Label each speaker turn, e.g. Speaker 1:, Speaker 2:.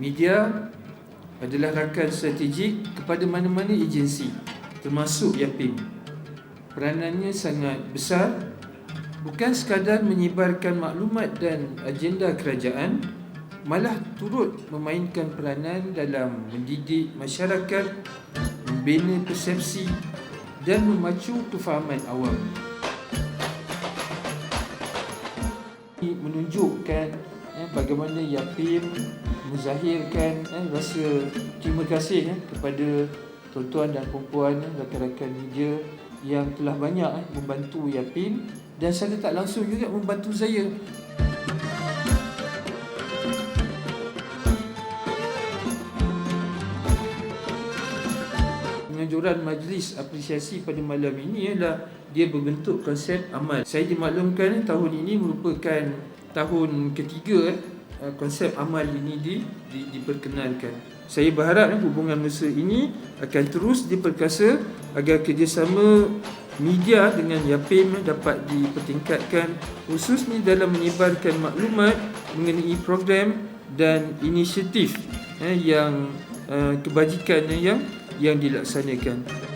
Speaker 1: Media adalah rakan strategik kepada mana-mana agensi termasuk YAPIM. Peranannya sangat besar bukan sekadar menyebarkan maklumat dan agenda kerajaan malah turut memainkan peranan dalam mendidik masyarakat, membina persepsi dan memacu kefahaman awam. Ini menunjukkan eh, bagaimana Yapim menzahirkan eh, rasa terima kasih eh, kepada tuan-tuan dan perempuan eh, rakan-rakan media yang telah banyak eh, membantu Yapim dan secara tak langsung juga membantu saya penganjuran majlis apresiasi pada malam ini ialah dia berbentuk konsep amal. Saya dimaklumkan tahun ini merupakan tahun ketiga eh, konsep amal ini di, di, diperkenalkan. Saya berharap eh, hubungan mesra ini akan terus diperkasa agar kerjasama media dengan YAPIM dapat dipertingkatkan khususnya dalam menyebarkan maklumat mengenai program dan inisiatif eh, yang uh, kebajikan yang yang dilaksanakan.